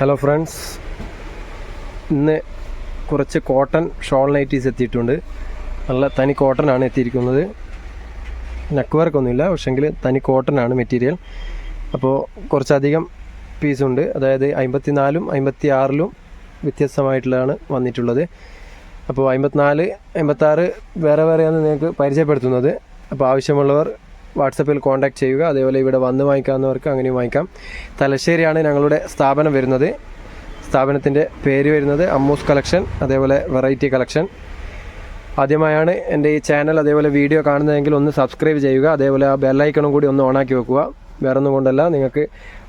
Hello friends ഇന്ന് കുറച്ച് cotton shawl nighties എത്തിയിട്ടുണ്ട്. നല്ല തനി കോട്ടൺ ആണ് എത്തിയിരിക്കുന്നത്. നെക്ക് വർക്കൊന്നുമില്ല പക്ഷെങ്കിൽ തനി കോട്ടൺ ആണ് മെറ്റീരിയൽ അപ്പോൾ കുറച്ചധികം പീസുണ്ട് അതായത് അമ്പത്തിനാലും അമ്പത്തി ആറിലും വ്യത്യസ്തമായിട്ടുള്ളതാണ് വന്നിട്ടുള്ളത്. അപ്പോൾ അമ്പത്തിനാല് അമ്പത്താറ് വേറെ വേറെയാണ് നിങ്ങൾക്ക് പരിചയപ്പെടുത്തുന്നത്. അപ്പോൾ ആവശ്യമുള്ളവർ വാട്സപ്പിൽ കോൺടാക്ട് ചെയ്യുക. അതേപോലെ ഇവിടെ വന്ന് വാങ്ങിക്കാവുന്നവർക്ക് അങ്ങനെയും വാങ്ങിക്കാം. തലശ്ശേരിയാണ് ഞങ്ങളുടെ സ്ഥാപനം വരുന്നത്. സ്ഥാപനത്തിന്റെ പേര് വരുന്നത് അമ്മൂസ് കളക്ഷൻ അതേപോലെ വെറൈറ്റി കളക്ഷൻ. ആദ്യമായാണ് എന്റെ ഈ ചാനൽ അതേപോലെ വീഡിയോ കാണുന്നതെങ്കിൽ ഒന്ന് സബ്സ്ക്രൈബ് ചെയ്യുക. അതേപോലെ ആ ബെല്ലൈക്കണും കൂടി ഒന്ന് ഓണാക്കി വെക്കുക. വേറെ ഒന്നും കൊണ്ടല്ല നിങ്ങൾക്ക്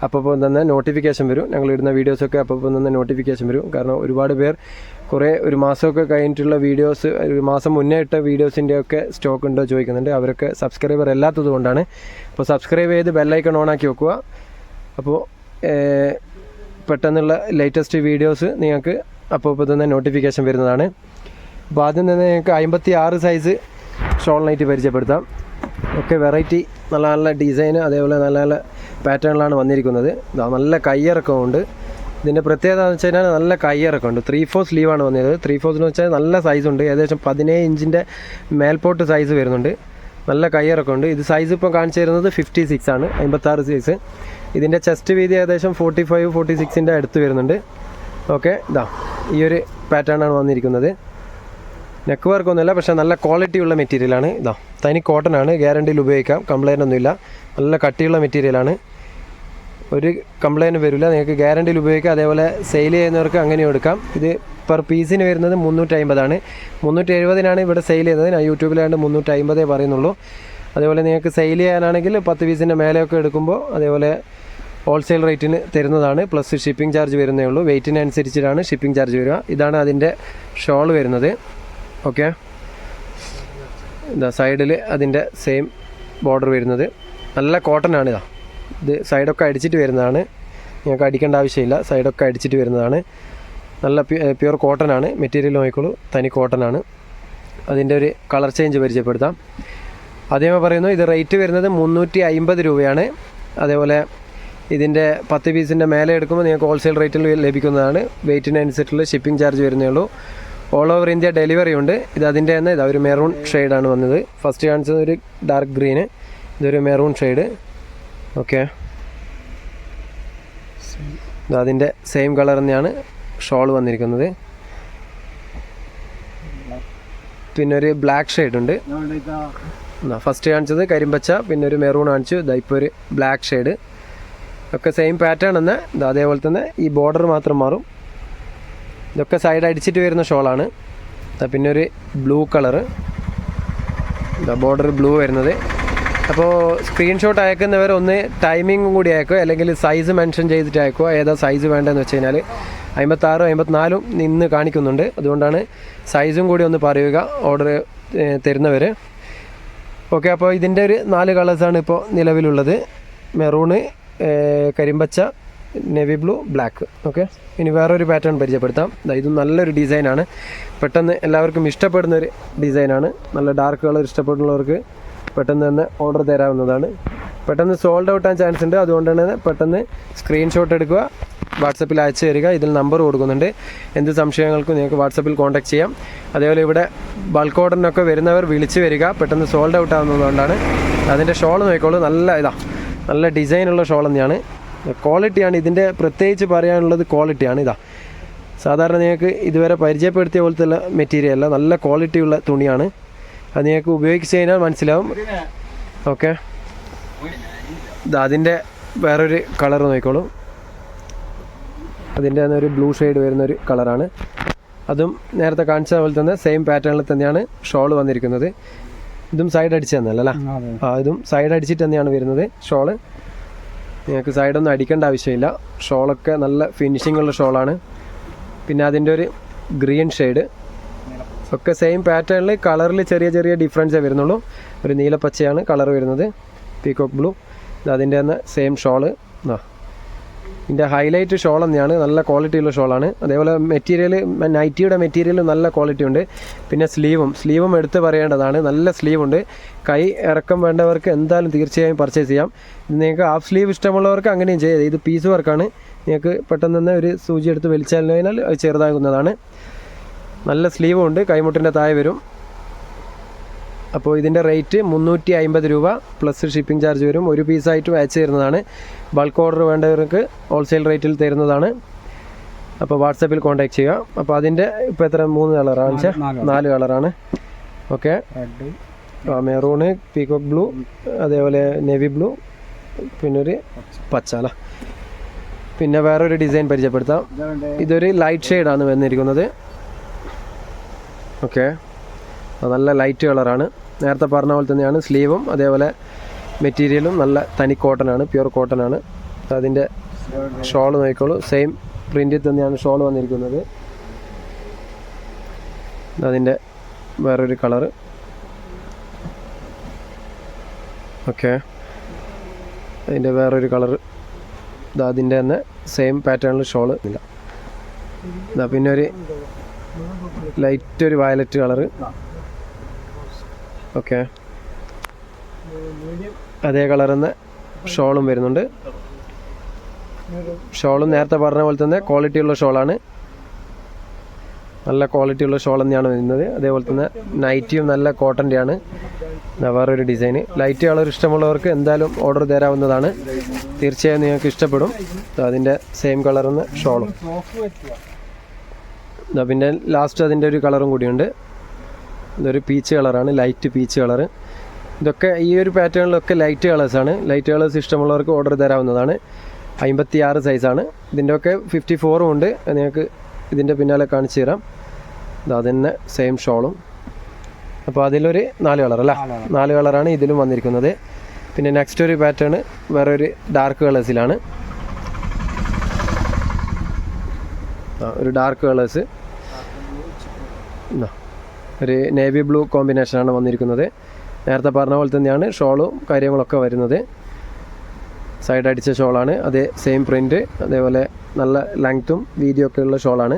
അപ്പോൾ തന്നെ നോട്ടിഫിക്കേഷൻ വരും. ഞങ്ങൾ ഇടുന്ന വീഡിയോസൊക്കെ അപ്പോൾ തന്നെ നോട്ടിഫിക്കേഷൻ വരും. കാരണം ഒരുപാട് പേർ കുറേ ഒരു മാസമൊക്കെ കഴിഞ്ഞിട്ടുള്ള വീഡിയോസ് ഒരു മാസം മുന്നേ ഇട്ട വീഡിയോസിന്റെ ഒക്കെ സ്റ്റോക്ക് ഉണ്ടോ ചോദിക്കുന്നുണ്ട്. അവരൊക്കെ സബ്സ്ക്രൈബർ അല്ലാത്തത് കൊണ്ടാണ്. അപ്പോൾ സബ്സ്ക്രൈബ് ചെയ്ത് ബെല്ലൈക്കൺ ആക്കി വെക്കുക. അപ്പോൾ പെട്ടെന്നുള്ള ലേറ്റസ്റ്റ് വീഡിയോസ് നിങ്ങൾക്ക് അപ്പോൾ ഇപ്പോൾ തന്നെ നോട്ടിഫിക്കേഷൻ വരുന്നതാണ്. അപ്പോൾ ആദ്യം തന്നെ നിങ്ങൾക്ക് അമ്പത്തി ആറ് സൈസ് ഷോൾ നൈറ്റ് പരിചയപ്പെടുത്താം. ഒക്കെ വെറൈറ്റി നല്ല നല്ല ഡിസൈന് അതേപോലെ നല്ല നല്ല പാറ്റേണിലാണ് വന്നിരിക്കുന്നത്. നല്ല കയ്യിറക്കമുണ്ട്. ഇതിന്റെ പ്രത്യേകത എന്ന് വെച്ച് കഴിഞ്ഞാൽ നല്ല കയ്യിറക്കമുണ്ട് ത്രീ ഫോർ സ്ലീവാണ് വന്നത് ത്രീ ഫോർ എന്ന് വെച്ചാൽ നല്ല സൈസ് ഉണ്ട്. ഏകദേശം പതിനേഴ് ഇഞ്ചിന്റെ മേൽപോട്ട് സൈസ് വരുന്നുണ്ട്. നല്ല കയ്യിറക്കമുണ്ട് ഇത് സൈസ് ഇപ്പോൾ കാണിച്ചു തരുന്നത് ഫിഫ്റ്റി സിക്സ് ആണ്. അമ്പത്താറ് സൈസ് ഇതിന്റെ ചെസ്റ്റ് വീതി ഏകദേശം ഫോർട്ടി ഫൈവ് ഫോർട്ടി സിക്സിന്റെ അടുത്ത് വരുന്നുണ്ട്. ഓക്കെ ഇതാ. ഈ ഒരു പാറ്റേണാണ് വന്നിരിക്കുന്നത്. നെക്ക് വർക്ക് ഒന്നുമില്ല പക്ഷേ നല്ല ക്വാളിറ്റി ഉള്ള മെറ്റീരിയലാണ് ഇതാ. തനി കോട്ടൺ ആണ്. ഗ്യാരണ്ടിയിൽ ഉപയോഗിക്കാം. കംപ്ലൈന്റ് ഒന്നുമില്ല. നല്ല കട്ടിയുള്ള മെറ്റീരിയലാണ് ഒരു കംപ്ലൈന്റ് വരില്ല. നിങ്ങൾക്ക് ഗ്യാരണ്ടിയിൽ ഉപയോഗിക്കാം. അതേപോലെ സെയിൽ ചെയ്യുന്നവർക്ക് അങ്ങനെ എടുക്കാം. ഇത് പെർ പീസിന് വരുന്നത് മുന്നൂറ്റി അമ്പതാണ് മുന്നൂറ്റി എഴുപതിനാണ് ഇവിടെ സെയിൽ ചെയ്യുന്നത്. ഞാൻ യൂട്യൂബിലായിട്ട് മുന്നൂറ്റി അമ്പതേ പറയുന്നുള്ളൂ. അതേപോലെ നിങ്ങൾക്ക് സെയിൽ ചെയ്യാനാണെങ്കിൽ പത്ത് പീസിന്റെ മേലെയൊക്കെ എടുക്കുമ്പോൾ അതേപോലെ ഹോൾസെയിൽ റേറ്റിന് തരുന്നതാണ്. പ്ലസ് ഷിപ്പിംഗ് ചാർജ് വരുന്നേ ഉള്ളൂ. വെയിറ്റിനനുസരിച്ചിട്ടാണ് ഷിപ്പിംഗ് ചാർജ് വരിക. ഇതാണ് അതിന്റെ ഷോൾ വരുന്നത്. ഓക്കെ ഇതാ സൈഡിൽ അതിന്റെ സെയിം ബോർഡർ വരുന്നത്. നല്ല കോട്ടൺ ആണ് ഇത് സൈഡൊക്കെ അടിച്ചിട്ട് വരുന്നതാണ്. നിങ്ങൾക്ക് അടിക്കേണ്ട ആവശ്യമില്ല. സൈഡൊക്കെ അടിച്ചിട്ട് വരുന്നതാണ്. നല്ല പ്യുവർ കോട്ടൺ ആണ്. മെറ്റീരിയൽ നോക്കിക്കോളൂ. തനി കോട്ടൺ ആണ്. അതിന്റെ ഒരു കളർ ചേഞ്ച് പരിചയപ്പെടുത്താം. ആദ്യമേ പറയുന്നു ഇത് റേറ്റ് വരുന്നത് മുന്നൂറ്റി അമ്പത് രൂപയാണ്. അതേപോലെ ഇതിന്റെ പത്ത് പീസിന്റെ മേലെ എടുക്കുമ്പോൾ നിങ്ങൾക്ക് ഹോൾസെയിൽ റേറ്റിൽ ലഭിക്കുന്നതാണ്. വെയിറ്റിനനുസരിച്ചുള്ള ഷിപ്പിംഗ് ചാർജ് വരുന്നേ ഉള്ളൂ. ഓൾ ഓവർ ഇന്ത്യ ഡെലിവറി ഉണ്ട്. ഇത് അതിന്റെ തന്നെ ഇതാ ഒരു മെറൂൺ ഷെയ്ഡാണ് വന്നത്. ഫസ്റ്റ് കാണിച്ചത് ഒരു ഡാർക്ക് ഗ്രീന്. ഇതൊരു മെറൂൺ ഷെയ്ഡ്. ഓക്കെ. അതിന്റെ സെയിം കളർ തന്നെയാണ് ഷോൾ വന്നിരിക്കുന്നത്. പിന്നെ ഒരു ബ്ലാക്ക് ഷെയ്ഡ് ഉണ്ട്. ഫസ്റ്റ് കാണിച്ചത് കരിമ്പച്ച പിന്നെ ഒരു മെറൂൺ കാണിച്ചു. ഇപ്പോൾ ഒരു ബ്ലാക്ക് ഷെയ്ഡ്. ഒക്കെ സെയിം പാറ്റേൺ തന്നെ. അതേപോലെ തന്നെ ഈ ബോർഡർ മാത്രം മാറും. ഇതൊക്കെ സൈഡ് അടിച്ചിട്ട് വരുന്ന ഷോളാണ് പിന്നെ ഒരു ബ്ലൂ കളറ്. ബോർഡർ ബ്ലൂ വരുന്നത്. അപ്പോൾ സ്ക്രീൻഷോട്ട് അയക്കുന്നവർ ഒന്ന് ടൈമിങ്ങും കൂടി അയക്കുക അല്ലെങ്കിൽ സൈസ് മെൻഷൻ ചെയ്തിട്ട് അയക്കുക. ഏതാ സൈസ് വേണ്ടതെന്ന് വെച്ച് കഴിഞ്ഞാൽ അമ്പത്താറും അമ്പത്തിനാലും നിന്ന് കാണിക്കുന്നുണ്ട്. അതുകൊണ്ടാണ് സൈസും കൂടി ഒന്ന് പറയുക ഓർഡർ തരുന്നവർ ഓക്കെ അപ്പോൾ ഇതിന്റെ ഒരു നാല് കളേഴ്സാണ് ഇപ്പോൾ നിലവിലുള്ളത്. മെറൂണ് കരിമ്പച്ച നേവി ബ്ലൂ ബ്ലാക്ക് ഓക്കെ ഇനി വേറൊരു പാറ്റേൺ പരിചയപ്പെടുത്താം. ഇത് നല്ലൊരു ഡിസൈനാണ് പെട്ടെന്ന് എല്ലാവർക്കും ഇഷ്ടപ്പെടുന്ന ഒരു ഡിസൈനാണ് നല്ല ഡാർക്ക് കളർ ഇഷ്ടപ്പെടുന്നവർക്ക് പെട്ടെന്ന് തന്നെ ഓർഡർ തരാവുന്നതാണ്. പെട്ടെന്ന് സോൾഡ് ഔട്ട് ആൻ ചാൻസ് ഉണ്ട്. അതുകൊണ്ട് തന്നെ പെട്ടെന്ന് സ്ക്രീൻഷോട്ട് എടുക്കുക വാട്സപ്പിൽ അയച്ചു തരിക. ഇതിൽ നമ്പർ കൊടുക്കുന്നുണ്ട്. എന്ത് സംശയങ്ങൾക്കും നിങ്ങൾക്ക് വാട്സപ്പിൽ കോൺടാക്ട് ചെയ്യാം. അതേപോലെ ഇവിടെ ബൾക്ക് ഓർഡറിനൊക്കെ വരുന്നവർ വിളിച്ച് വരിക. പെട്ടെന്ന് സോൾഡ് ഔട്ട് ആവുന്നതുകൊണ്ടാണ്. അതിന്റെ ഷോൾ നോക്കിക്കോളൂ. നല്ല ഇതാ നല്ല ഡിസൈനുള്ള ഷോൾ തന്നെയാണ്. ക്വാളിറ്റിയാണ് ഇതിന്റെ പ്രത്യേകിച്ച് പറയാനുള്ളത് ക്വാളിറ്റിയാണ് ഇതാ സാധാരണ നിങ്ങൾക്ക് ഇതുവരെ പരിചയപ്പെടുത്തിയ പോലത്തെ മെറ്റീരിയൽ അല്ല. നല്ല ക്വാളിറ്റിയുള്ള തുണിയാണ്. അത് നിങ്ങൾക്ക് ഉപയോഗിച്ച് കഴിഞ്ഞാൽ മനസ്സിലാവും. ഓക്കെ. ഇതാ അതിന്റെ വേറൊരു കളർ നോക്കിക്കോളൂ. അതിന്റെ തന്നെ ഒരു ബ്ലൂ ഷെയ്ഡ് വരുന്ന ഒരു കളറാണ്. അതും നേരത്തെ കാണിച്ച പോലെ തന്നെ സെയിം പാറ്റേണിൽ തന്നെയാണ് ഷോൾ വന്നിരിക്കുന്നത്. ഇതും സൈഡ് അടിച്ച് തന്നല്ലേ ആ ഇതും സൈഡ് അടിച്ചിട്ട് തന്നെയാണ് വരുന്നത് ഷോൾ. നിങ്ങൾക്ക് സൈഡൊന്നും അടിക്കേണ്ട ആവശ്യമില്ല. ഷോളൊക്കെ നല്ല ഫിനിഷിംഗ് ഉള്ള ഷോളാണ്. പിന്നെ അതിന്റെ ഒരു ഗ്രീൻ ഷെയ്ഡ് ഒക്കെ സെയിം പാറ്റേണിൽ കളറിൽ ചെറിയ ചെറിയ ഡിഫറൻസേ വരുന്നുള്ളൂ. ഒരു നീലപ്പച്ചയാണ് കളർ വരുന്നത്. പീകോക്ക് ബ്ലൂ അതിന്റെ തന്നെ സെയിം ഷോൾ ആ ഇതിന്റെ ഹൈലൈറ്റ് ഷോൾ തന്നെയാണ്. നല്ല ക്വാളിറ്റി ഉള്ള ഷോളാണ് അതേപോലെ മെറ്റീരിയൽ നൈറ്റിയുടെ മെറ്റീരിയൽ നല്ല ക്വാളിറ്റി ഉണ്ട്. പിന്നെ സ്ലീവും സ്ലീവും എടുത്ത് പറയേണ്ടതാണ്. നല്ല സ്ലീവ് ഉണ്ട്. കൈ ഇറക്കം വേണ്ടവർക്ക് എന്തായാലും തീർച്ചയായും പർച്ചേസ് ചെയ്യാം. നിങ്ങൾക്ക് ഹാഫ് സ്ലീവ് ഇഷ്ടമുള്ളവർക്ക് അങ്ങനെയും ചെയ്യാം. ഇത് പീസ് വർക്കാണ് നിങ്ങൾക്ക് പെട്ടെന്ന് തന്നെ ഒരു സൂചി എടുത്ത് വലിച്ചാൽ കഴിഞ്ഞാൽ ചെറുതാകുന്നതാണ്. നല്ല സ്ലീവും ഉണ്ട്. കൈമുട്ടിന്റെ താഴെ വരും. അപ്പോൾ ഇതിന്റെ റേറ്റ് മുന്നൂറ്റി അമ്പത് രൂപ പ്ലസ് ഷിപ്പിംഗ് ചാർജ് വരും. ഒരു പീസായിട്ട് അയച്ചു തരുന്നതാണ്. ബൾക്ക് ഓർഡർ വേണ്ടവർക്ക് ഹോൾസെയിൽ റേറ്റിൽ തരുന്നതാണ്. അപ്പോൾ വാട്സാപ്പിൽ കോൺടാക്ട് ചെയ്യുക. അപ്പോൾ അതിന്റെ ഇപ്പോൾ എത്ര? മൂന്ന് കളറാണ് വെച്ചാൽ നാല് കളറാണ് ഓക്കെ മെറൂണ് പീകോക്ക് ബ്ലൂ അതേപോലെ നേവി ബ്ലൂ പിന്നെ ഒരു പച്ചാല പിന്നെ വേറൊരു ഡിസൈൻ പരിചയപ്പെടുത്താം. ഇതൊരു ലൈറ്റ് ഷെയ്ഡാണ് വന്നിരിക്കുന്നത്. ഓക്കെ. നല്ല ലൈറ്റ് കളറാണ്. നേരത്തെ പറഞ്ഞ പോലെ തന്നെയാണ് സ്ലീവും അതേപോലെ മെറ്റീരിയലും നല്ല തനി കോട്ടനാണ് പ്യുർ കോട്ടനാണ്. അതിന്റെ ഷോൾ നോക്കിക്കോളൂ. സെയിം പ്രിന്റിൽ തന്നെയാണ് ഷോൾ വന്നിരിക്കുന്നത്. അതിന്റെ വേറൊരു കളറ്. ഓക്കെ. അതിന്റെ വേറൊരു കളറ്. അതിന്റെ തന്നെ സെയിം പാറ്റേണിൽ ഷോൾ. ഇല്ല പിന്നെ ഒരു ലൈറ്റ് ഒരു വയലറ്റ് കളറ് ഓക്കെ അതേ കളർ തന്നെ ഷോളും വരുന്നുണ്ട്. ഷോളും നേരത്തെ പറഞ്ഞ പോലെ തന്നെ ക്വാളിറ്റിയുള്ള ഷോളാണ് നല്ല ക്വാളിറ്റിയുള്ള ഷോൾ തന്നെയാണ് വരുന്നത്. അതേപോലെ തന്നെ നൈറ്റിയും നല്ല കോട്ടന്റെ ആണ്. വേറൊരു ഡിസൈന് ലൈറ്റ് കളർ ഇഷ്ടമുള്ളവർക്ക് എന്തായാലും ഓർഡർ തരാവുന്നതാണ്. തീർച്ചയായും നിങ്ങൾക്ക് ഇഷ്ടപ്പെടും. അതിന്റെ സെയിം കളറിന്ന് ഷോളും ഇതാ പിന്നെ ലാസ്റ്റ് അതിന്റെ ഒരു കളറും കൂടിയുണ്ട്. ഇതൊരു പീച്ച് കളറാണ് ലൈറ്റ് പീച്ച് കളറ് ഇതൊക്കെ ഈ ഒരു പാറ്റേണിലൊക്കെ ലൈറ്റ് കളേഴ്സാണ് ലൈറ്റ് കളേഴ്സ് ഇഷ്ടമുള്ളവർക്ക് ഓർഡർ തരാവുന്നതാണ്. അമ്പത്തി ആറ് സൈസാണ് ഇതിന്റെ ഒക്കെ ഫിഫ്റ്റി ഫോറും ഉണ്ട് നിങ്ങൾക്ക് ഇതിന്റെ പിന്നാലെ കാണിച്ചു തരാം. ഇതാ തന്നെ സെയിം ഷോളും അപ്പോൾ അതിലൊരു നാല് കളർ അല്ല? നാല് നാല് കളറാണ് ഇതിലും വന്നിരിക്കുന്നത്. പിന്നെ നെക്സ്റ്റ് ഒരു പാറ്റേൺ വേറെ ഒരു ഡാർക്ക് കളേഴ്സിലാണ് ഒരു ഡാർക്ക് കളേഴ്സ് ഒരു നേവി ബ്ലൂ കോമ്പിനേഷനാണ് വന്നിരിക്കുന്നത്. നേരത്തെ പറഞ്ഞ പോലെ തന്നെയാണ് ഷോളും കാര്യങ്ങളൊക്കെ വരുന്നത്. സൈഡ് അടിച്ച ഷോളാണ്. അതേ സെയിം പ്രിന്റ് അതേപോലെ നല്ല ലെങ്ത്തും വീതിയും ഒക്കെ ഉള്ള ഷോളാണ്.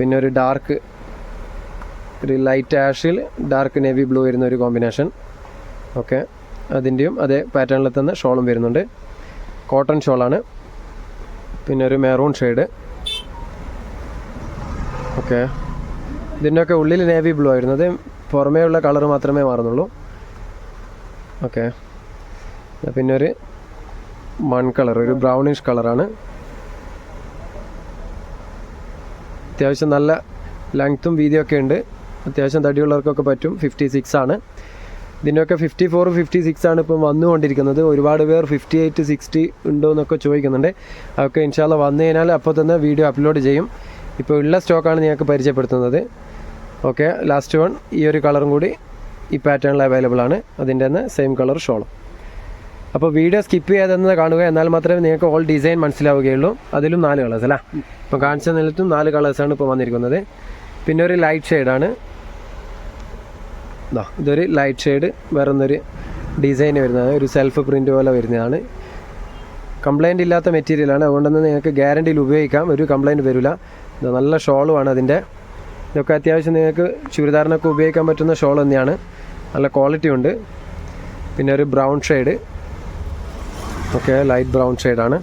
പിന്നെ ഒരു ഡാർക്ക് ഒരു ലൈറ്റ് ആഷിൽ ഡാർക്ക് നേവി ബ്ലൂ വരുന്ന ഒരു കോമ്പിനേഷൻ ഓക്കെ അതിന്റെയും അതേ പാറ്റേണിൽ തന്നെ ഷോളും വരുന്നുണ്ട്. കോട്ടൺ ഷോളാണ്. പിന്നെ ഒരു മെറൂൺ ഷെയ്ഡ് ഓക്കെ ഇതിന്റെയൊക്കെ ഉള്ളിൽ നേവി ബ്ലൂ ആയിരുന്നു. അത് പുറമേ ഉള്ള കളർ മാത്രമേ മാറുന്നുള്ളൂ. ഓക്കെ പിന്നെ ഒരു മൺ കളർ ഒരു ബ്രൗണിഷ് കളറാണ് അത്യാവശ്യം നല്ല ലെങ്ത്തും വീതിയൊക്കെ ഉണ്ട്. അത്യാവശ്യം തടിയുള്ളവർക്കൊക്കെ പറ്റും. ഫിഫ്റ്റി സിക്സ് ആണ്. ഇതിന്റെയൊക്കെ ഫിഫ്റ്റി ഫോർ ഫിഫ്റ്റി സിക്സ് ആണ് ഇപ്പം വന്നുകൊണ്ടിരിക്കുന്നത്. ഒരുപാട് പേർ ഫിഫ്റ്റി എയ്റ്റ് സിക്സ്റ്റി ഉണ്ടോ എന്നൊക്കെ ചോദിക്കുന്നുണ്ട്. അതൊക്കെ ഇൻഷാല്ല വന്നു കഴിഞ്ഞാൽ അപ്പോൾ തന്നെ വീഡിയോ അപ്ലോഡ് ചെയ്യും. ഇപ്പോൾ ഉള്ള സ്റ്റോക്കാണ് നിങ്ങൾക്ക് പരിചയപ്പെടുത്തുന്നത്. ഓക്കെ ലാസ്റ്റ് വൺ ഈ ഒരു കളറും കൂടി ഈ പാറ്റേണിൽ അവൈലബിൾ ആണ്. അതിന്റെ തന്നെ സെയിം കളർ ഷോളും. അപ്പോൾ വീഡിയോ സ്കിപ്പ് ചെയ്യാതെ കാണുക. എന്നാൽ മാത്രമേ നിങ്ങൾക്ക് ഓൾ ഡിസൈൻ മനസ്സിലാവുകയുള്ളൂ. അതിലും നാല് കളേഴ്സ് അല്ല? ഇപ്പോൾ കാണിച്ച നിലത്തും നാല് കളേഴ്സാണ് ഇപ്പോൾ വന്നിരിക്കുന്നത്. പിന്നെ ഒരു ലൈറ്റ് ഷെയ്ഡാണ് ഇതാ ഇതൊരു ലൈറ്റ് ഷെയ്ഡ് വേറെ ഒന്നൊരു ഡിസൈൻ വരുന്നത്. ഒരു സെൽഫ് പ്രിന്റ് പോലെ വരുന്നതാണ്. കംപ്ലയിന്റ് ഇല്ലാത്ത മെറ്റീരിയലാണ് അതുകൊണ്ട് തന്നെ നിങ്ങൾക്ക് ഗ്യാരണ്ടിയിൽ ഉപയോഗിക്കാം. ഒരു കംപ്ലൈന്റ് വരില്ല നല്ല ഷോളുമാണ് അതിന്റെ. ഇതൊക്കെ അത്യാവശ്യം നിങ്ങൾക്ക് ചുരിദാറിനൊക്കെ ഉപയോഗിക്കാൻ പറ്റുന്ന ഷോൾ തന്നെയാണ്. നല്ല ക്വാളിറ്റി ഉണ്ട്. പിന്നെ ഒരു brown shade. Okay light brown ഷെയ്ഡാണ്.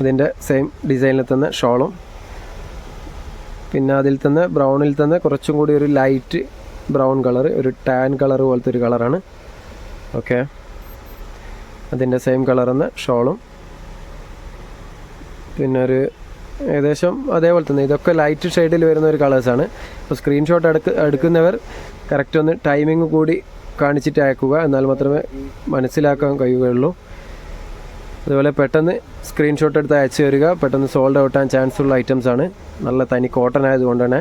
അതിന്റെ സെയിം ഡിസൈനിൽ തന്നെ ഷോളും. പിന്നെ അതിൽ തന്നെ ബ്രൗണിൽ തന്നെ കുറച്ചും കൂടി ഒരു ലൈറ്റ് ബ്രൗൺ കളർ ഒരു ടാൻ കളർ പോലത്തെ ഒരു കളറാണ്. ഓക്കെ. അതിന്റെ സെയിം കളർ തന്നെ ഷോളും. പിന്നെ ഒരു ഏകദേശം അതേപോലെ തന്നെ. ഇതൊക്കെ ലൈറ്റ് ഷെയ്ഡിൽ വരുന്ന ഒരു കളേഴ്സാണ് അപ്പോൾ സ്ക്രീൻഷോട്ട് എടുക്ക എടുക്കുന്നവർ കറക്റ്റ് ഒന്ന് ടൈമിംഗ് കൂടി കാണിച്ചിട്ട് അയക്കുക. എന്നാൽ മാത്രമേ മനസ്സിലാക്കാൻ കഴിയുകയുള്ളൂ. അതുപോലെ പെട്ടെന്ന് സ്ക്രീൻഷോട്ട് എടുത്ത് അയച്ചു തരിക. പെട്ടെന്ന് സോൾഡ് ഔട്ട് ആൻ ചാൻസ് ഉള്ള ഐറ്റംസ് ആണ്. നല്ല തനി കോട്ടൺ ആയതുകൊണ്ട് തന്നെ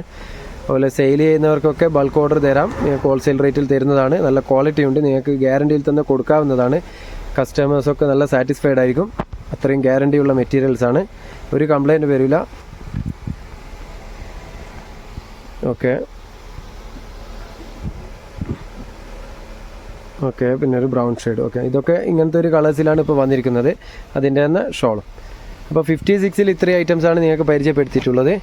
അതുപോലെ സെയിൽ ചെയ്യുന്നവർക്കൊക്കെ ബൾക്ക് ഓർഡർ തരാം. നിങ്ങൾക്ക് ഹോൾസെയിൽ റേറ്റിൽ തരുന്നതാണ്. നല്ല ക്വാളിറ്റി ഉണ്ട്. നിങ്ങൾക്ക് ഗ്യാരണ്ടിയിൽ തന്നെ കൊടുക്കാവുന്നതാണ്. കസ്റ്റമേഴ്സൊക്കെ നല്ല സാറ്റിസ്ഫൈഡ് ആയിരിക്കും. അത്രയും ഗ്യാരണ്ടിയുള്ള മെറ്റീരിയൽസാണ് ഒരു കംപ്ലൈന്റ് വരില്ല. ഓക്കെ ഓക്കെ പിന്നെ ഒരു ബ്രൗൺ ഷെയ്ഡ് ഓക്കെ ഇതൊക്കെ ഇങ്ങനത്തെ ഒരു കളേഴ്സിലാണ് ഇപ്പോൾ വന്നിരിക്കുന്നത്. അതിന്റെ തന്നെ ഷോളും അപ്പോൾ ഫിഫ്റ്റി സിക്സിൽ ഇത്രയും ഐറ്റംസ് ആണ് നിങ്ങൾക്ക് പരിചയപ്പെടുത്തിയിട്ടുള്ളത്.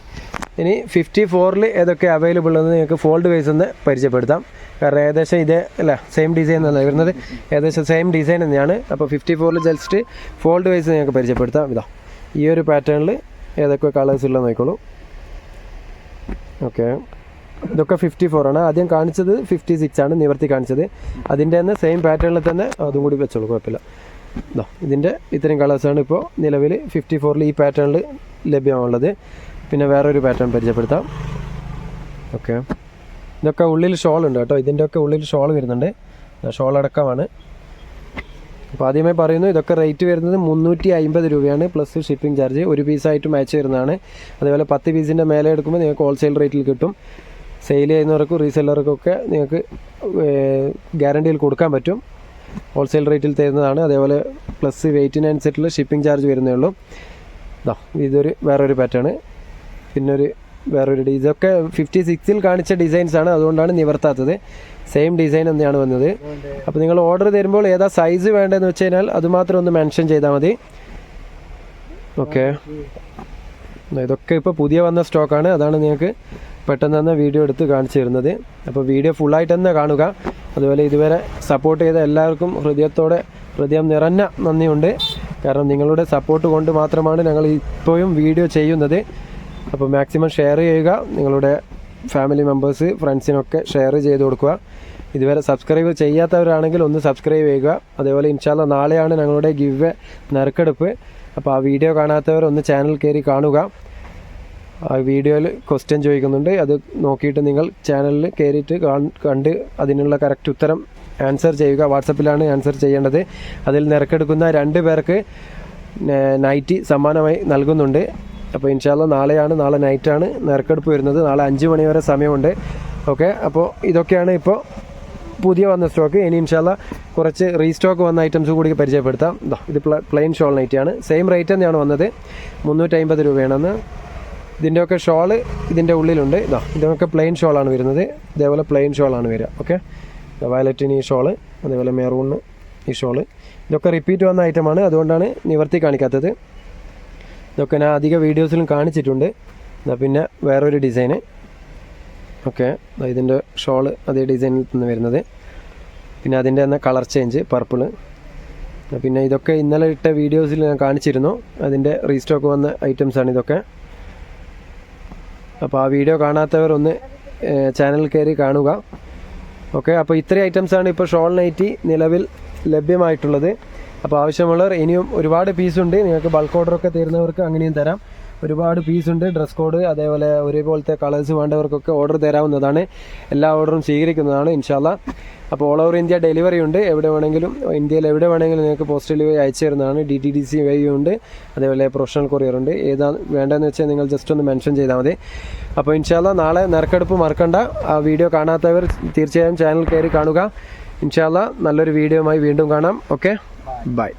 ഇനി ഫിഫ്റ്റി ഫോറിൽ ഏതൊക്കെ അവൈലബിൾ എന്ന് നിങ്ങൾക്ക് ഫോൾഡ് വൈസ് ഒന്ന് പരിചയപ്പെടുത്താം. കാരണം ഏകദേശം ഇതേ അല്ല സെയിം ഡിസൈൻ തന്നെ വരുന്നത് ഏകദേശം സെയിം ഡിസൈൻ തന്നെയാണ്. അപ്പോൾ ഫിഫ്റ്റി ഫോറിൽ ജസ്റ്റ് ഫോൾഡ് വൈസ് ഞങ്ങൾക്ക് പരിചയപ്പെടുത്താം. ഇതാ ഈ ഒരു പാറ്റേണിൽ ഏതൊക്കെ കളേഴ്സ് ഉള്ളത് നോക്കിക്കോളൂ. ഓക്കെ ഇതൊക്കെ ഫിഫ്റ്റി ഫോർ ആണ്. ആദ്യം കാണിച്ചത് ഫിഫ്റ്റി സിക്സ് ആണ്. നിവർത്തി കാണിച്ചത്. അതിന്റെ തന്നെ സെയിം പാറ്റേണിൽ തന്നെ അതും കൂടി വെച്ചോളൂ. കുഴപ്പമില്ല. ഇതാ ഇതിന്റെ ഇത്രയും കളേഴ്സാണ് ഇപ്പോൾ നിലവിൽ ഫിഫ്റ്റി ഫോറിൽ ഈ പാറ്റേണിൽ ലഭ്യമാണുള്ളത് പിന്നെ വേറൊരു പാറ്റേൺ പരിചയപ്പെടുത്താം. ഓക്കെ ഇതൊക്കെ ഉള്ളിൽ ഷോൾ ഉണ്ട് കേട്ടോ. ഇതിന്റെ ഒക്കെ ഉള്ളിൽ ഷോൾ വരുന്നുണ്ട്. ഷോൾ അടക്കമാണ്. അപ്പോൾ ആദ്യമേ പറയുന്നു ഇതൊക്കെ റേറ്റ് വരുന്നത് മുന്നൂറ്റി അമ്പത് രൂപയാണ് പ്ലസ് ഷിപ്പിംഗ് ചാർജ് ഒരു പീസായിട്ട് മാച്ച് വരുന്നതാണ്. അതേപോലെ പത്ത് പീസിന്റെ മേലെ എടുക്കുമ്പോൾ നിങ്ങൾക്ക് ഹോൾസെയിൽ റേറ്റിൽ കിട്ടും. സെയിൽ ചെയ്യുന്നവർക്കും റീസെല്ലർക്കൊക്കെ നിങ്ങൾക്ക് ഗ്യാരണ്ടിയിൽ കൊടുക്കാൻ പറ്റും. ഹോൾസെയിൽ റേറ്റിൽ തരുന്നതാണ്. അതേപോലെ പ്ലസ് വെയിറ്റിനനുസരിച്ചുള്ള ഷിപ്പിംഗ് ചാർജ് വരുന്നേ ഉള്ളൂ. ഇതാ ഇതൊരു വേറൊരു പാറ്റേൺ പിന്നൊരു വേറൊരു ഇതൊക്കെ ഫിഫ്റ്റി സിക്സിൽ കാണിച്ച ഡിസൈൻസ് ആണ്. അതുകൊണ്ടാണ് നിവർത്താത്തത്. സെയിം ഡിസൈൻ തന്നെയാണ് വന്നത്. അപ്പോൾ നിങ്ങൾ ഓർഡർ തരുമ്പോൾ ഏതാ സൈസ് വേണ്ടതെന്ന് വെച്ച് കഴിഞ്ഞാൽ അതുമാത്രം ഒന്ന് മെൻഷൻ ചെയ്താൽ മതി. ഓക്കെ ഇതൊക്കെ ഇപ്പോൾ പുതിയ വന്ന സ്റ്റോക്കാണ് അതാണ് നിങ്ങൾക്ക് പെട്ടെന്ന് തന്നെ വീഡിയോ എടുത്ത് കാണിച്ചു തരുന്നത്. അപ്പോൾ വീഡിയോ ഫുള്ളായിട്ട് തന്നെ കാണുക. അതുപോലെ ഇതുവരെ സപ്പോർട്ട് ചെയ്ത എല്ലാവർക്കും ഹൃദയത്തോടെ ഹൃദയം നിറഞ്ഞ നന്ദിയുണ്ട്. കാരണം നിങ്ങളുടെ സപ്പോർട്ട് കൊണ്ട് മാത്രമാണ് ഞങ്ങൾ ഇപ്പോഴും വീഡിയോ ചെയ്യുന്നത്. അപ്പോൾ മാക്സിമം ഷെയർ ചെയ്യുക. നിങ്ങളുടെ ഫാമിലി മെമ്പേഴ്സ് ഫ്രണ്ട്സിനൊക്കെ ഷെയർ ചെയ്ത് കൊടുക്കുക. ഇതുവരെ സബ്സ്ക്രൈബ് ചെയ്യാത്തവരാണെങ്കിൽ ഒന്ന് സബ്സ്ക്രൈബ് ചെയ്യുക. അതേപോലെ ഇൻഷാല്ല നാളെയാണ് ഞങ്ങളുടെ ഗിവ് നറുക്കെടുപ്പ്. അപ്പോൾ ആ വീഡിയോ കാണാത്തവർ ഒന്ന് ചാനൽ കയറി കാണുക. ആ വീഡിയോയിൽ ക്വസ്റ്റ്യൻ ചോദിക്കുന്നുണ്ട്. അത് നോക്കിയിട്ട് നിങ്ങൾ ചാനലിൽ കയറിയിട്ട് കണ്ട് അതിനുള്ള കറക്റ്റ് ഉത്തരം ആൻസർ ചെയ്യുക. വാട്സപ്പിലാണ് ആൻസർ ചെയ്യേണ്ടത്. അതിൽ നിരക്കെടുക്കുന്ന രണ്ട് പേർക്ക് നൈറ്റി സമ്മാനമായി നൽകുന്നുണ്ട്. അപ്പോൾ ഇൻഷാല്ല നാളെയാണ് നാളെ നൈറ്റാണ്. നിരക്കെടുപ്പ് വരുന്നത്. നാളെ അഞ്ച് മണി വരെ സമയമുണ്ട്. ഓക്കെ അപ്പോൾ ഇതൊക്കെയാണ് ഇപ്പോൾ പുതിയ വന്ന സ്റ്റോക്ക്. ഇനി ഇൻഷാല്ല കുറച്ച് റീസ്റ്റോക്ക് വന്ന ഐറ്റംസ് കൂടി പരിചയപ്പെടുത്താം. ഇത് പ്ലെയിൻ ഷോൾ നൈറ്റിയാണ്. സെയിം റേറ്റ് തന്നെയാണ് വന്നത്. മുന്നൂറ്റമ്പത് രൂപയാണെന്ന്. ഇതിന്റെയൊക്കെ ഷോൾ ഇതിന്റെ ഉള്ളിലുണ്ട്. ഇതാ ഇതൊക്കെ പ്ലെയിൻ ഷോളാണ് വരുന്നത്. ഇതേപോലെ പ്ലെയിൻ ഷോളാണ് വരിക. ഓക്കെ വയലറ്റിന് ഈ ഷോൾ അതേപോലെ മെറൂണിന് ഈ ഷോൾ. ഇതൊക്കെ റിപ്പീറ്റ് വന്ന ഐറ്റമാണ്. അതുകൊണ്ടാണ് നിവർത്തി കാണിക്കാത്തത്. ഇതൊക്കെ ഞാൻ അധിക വീഡിയോസിലും കാണിച്ചിട്ടുണ്ട്. എന്നാൽ പിന്നെ വേറൊരു ഡിസൈന്. ഓക്കെ. ഇതിന്റെ ഷോൾ അതേ ഡിസൈനിൽ നിന്ന് വരുന്നത്. പിന്നെ അതിന്റെ തന്നെ കളർ ചേഞ്ച് പർപ്പിൾ. പിന്നെ ഇതൊക്കെ ഇന്നലെ ഇട്ട വീഡിയോസിൽ ഞാൻ കാണിച്ചിരുന്നു. അതിന്റെ റീസ്റ്റോക്ക് വന്ന ഐറ്റംസാണ് ഇതൊക്കെ. അപ്പോൾ ആ വീഡിയോ കാണാത്തവർ ഒന്ന് ചാനൽ കയറി കാണുക. ഓക്കെ. അപ്പോൾ ഇത്രയും ഐറ്റംസാണ് ഇപ്പോൾ ഷോൾ നൈറ്റി നിലവിൽ ലഭ്യമായിട്ടുള്ളത്. അപ്പോൾ ആവശ്യമുള്ളവർ ഇനിയും ഒരുപാട് പീസുണ്ട് നിങ്ങൾക്ക് ബൾക്ക് ഓർഡർ ഒക്കെ തരുന്നവർക്ക് അങ്ങനെയും തരാം. ഒരുപാട് പീസുണ്ട് ഡ്രസ് കോഡ് അതേപോലെ ഒരേപോലത്തെ കളേഴ്സ് വേണ്ടവർക്കൊക്കെ ഓർഡർ തരാവുന്നതാണ്. എല്ലാ ഓർഡറും സ്വീകരിക്കുന്നതാണ് ഇൻഷാല്ല അപ്പോൾ ഓൾ ഓവർ ഇന്ത്യ ഡെലിവറി ഉണ്ട്. എവിടെ വേണമെങ്കിലും ഇന്ത്യയിൽ എവിടെ വേണമെങ്കിലും നിങ്ങൾക്ക് പോസ്റ്റ് ഡെലിവറി അയച്ചു തരുന്നതാണ്. ഡി ടി ഡി സി വഴി ഉണ്ട്. അതേപോലെ പ്രൊഫഷണൽ കൊറിയർ ഉണ്ട്. ഏതാ വേണ്ടതെന്ന് വെച്ചാൽ നിങ്ങൾ ജസ്റ്റ് ഒന്ന് മെൻഷൻ ചെയ്താൽ മതി. അപ്പോൾ ഇൻഷാല്ല നാളെ നറുക്കെടുപ്പ് മറക്കണ്ട. ആ വീഡിയോ കാണാത്തവർ തീർച്ചയായും ചാനൽ കയറി കാണുക. ഇൻഷാല്ല നല്ലൊരു വീഡിയോയുമായി വീണ്ടും കാണാം. Okay Bye.